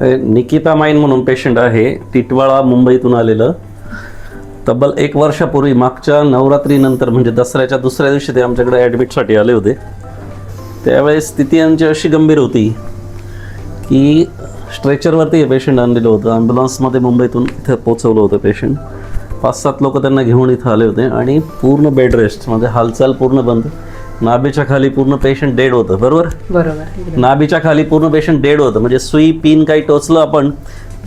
निकिता माईन म्हणून पेशंट आहे. टिटवाळा मुंबईतून आलेलं. तब्बल एक वर्षापूर्वी मागच्या नवरात्रीनंतर म्हणजे दसऱ्याच्या दुसऱ्या दिवशी ते आमच्याकडे ॲडमिटसाठी आले होते. त्यावेळेस स्थिती यांची अशी गंभीर होती की स्ट्रेचरवरती हे पेशंट आणलेलं होतं. ॲम्ब्युलन्समध्ये मुंबईतून इथं पोचवलं होतं पेशंट पाच सात लोक त्यांना घेऊन इथं आले होते आणि पूर्ण बेड रेस्ट म्हणजे हालचाल पूर्ण बंद. नाभीच्या खाली पूर्ण पेशंट डेड होतं बरोबर? बरोबर नाभीच्या खाली पूर्ण पेशंट डेड होतं. म्हणजे सुई पिन काही टोचलं आपण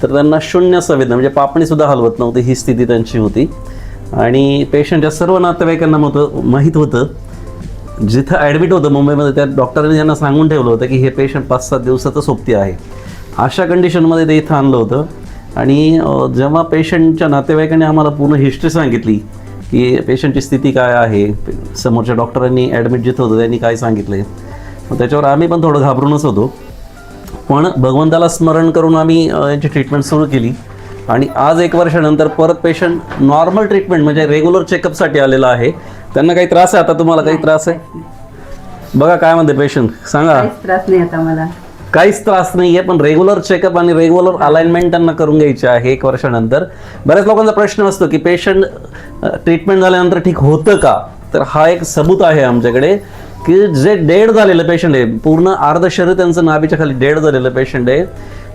तर त्यांना शून्य संवेदना म्हणजे पापणी सुद्धा हलवत नव्हती ही स्थिती त्यांची होती. आणि पेशंटच्या सर्व नातेवाईकांना मत माहीत होतं जिथं ॲडमिट होतं मुंबईमध्ये त्या डॉक्टरांनी त्यांना सांगून ठेवलं होतं की हे पेशंट पाच सात दिवसाचं सोबती आहे. अशा कंडिशनमध्ये ते इथं आणलं होतं. आणि जेव्हा पेशंटच्या नातेवाईकांनी आम्हाला पूर्ण हिस्ट्री सांगितली की पेशंटची स्थिती काय आहे? समोरच्या डॉक्टरांनी ॲडमिट जिथं होतं त्यांनी काय सांगितलं मग त्याच्यावर आम्ही पण थोडं घाबरूनच होतो. पण भगवंताला स्मरण करून आम्ही यांची ट्रीटमेंट सुरू केली. आणि आज एक वर्षानंतर परत पेशंट नॉर्मल ट्रीटमेंट म्हणजे रेग्युलर चेकअपसाठी आलेला आहे. त्यांना काही त्रास आहे? आता तुम्हाला काही त्रास आहे? बघा काय म्हणते पेशंट सांगा. त्रास नाही आता मला. काहीच त्रास नाही आहे पण रेग्युलर चेकअप आणि रेग्युलर अलाइनमेंट त्यांना करून घ्यायची आहे एक वर्षानंतर. बऱ्याच लोकांचा प्रश्न असतो की पेशंट ट्रीटमेंट झाल्यानंतर ठीक होतं का? तर हा एक सबूत आहे आमच्याकडे की जे डेड झालेलं पेशंट आहे पूर्ण अर्ध शरीर त्यांचं नाभीच्या खाली डेड झालेलं पेशंट आहे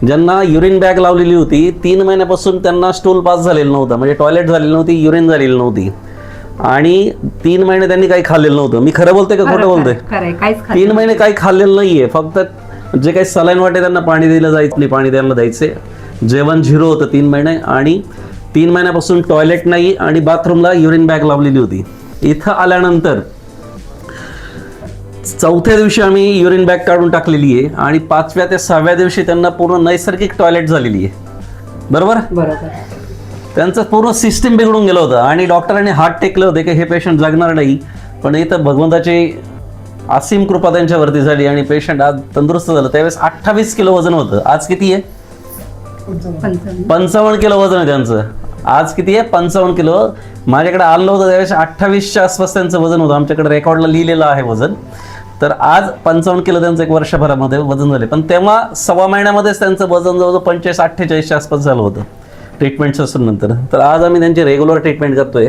ज्यांना युरिन बॅग लावलेली होती तीन महिन्यापासून त्यांना स्टूल पास झालेलं नव्हतं म्हणजे टॉयलेट झालेली नव्हती युरिन झालेली नव्हती. आणि तीन महिने त्यांनी काही खाल्लेलं नव्हतं. मी खरं बोलते का खोटं बोलते तीन महिने काही खाल्लेलं नाहीये फक्त जे काही सलाईन वाटे त्यांना पाणी दिलं जायचं नाही पाणी द्यायला द्यायचे. जेवण झिरो होतं तीन महिने आणि तीन महिन्यापासून टॉयलेट नाही आणि बाथरूमला युरिन बॅग लावलेली होती. इथं आल्यानंतर चौथ्या दिवशी आम्ही युरिन बॅग काढून टाकलेली आहे आणि पाचव्या ते सहाव्या दिवशी त्यांना पूर्ण नैसर्गिक टॉयलेट झालेली आहे. बरोबर? बरोबर. त्यांचं पूर्ण सिस्टीम बिघडून गेलं होतं आणि डॉक्टरांनी हात टेकले होते की हे पेशंट जगणार नाही. पण इथं भगवंताची असीम कृपा त्यांच्यावरती झाली आणि पेशंट आज तंदुरुस्त झालं. त्यावेळेस अठ्ठावीस किलो वजन होतं. आज किती आहे? पंचावन्न. पंचावन्न किलो वजन आहे त्यांचं. आज किती आहे? पंचावन्न किलो. माझ्याकडे आलं होतं त्यावेळेस अठ्ठावीसच्या आसपास त्यांचं वजन होतं. आमच्याकडे रेकॉर्डला लिहिलेलं आहे वजन. तर आज पंचावन्न किलो त्यांचं एक वर्षभरामध्ये वजन झाले पण तेव्हा सव्वा महिन्यामध्येच त्यांचं वजन जवळजवळ पंचेचाळीस अठ्ठेचाळीसच्या आसपास झालं होतं. ट्रीटमेंट असून नंतर. तर आज आम्ही त्यांची रेग्युलर ट्रीटमेंट करतोय.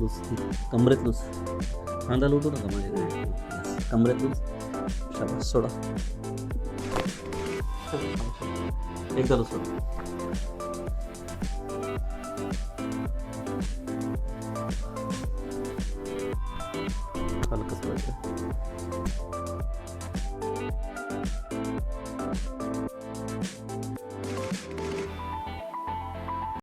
लूज कमरेत लूज. खांदा लुटू नका माझ्याकडे कमरेत लूज. शाबास सोडा. एकदा सोडा.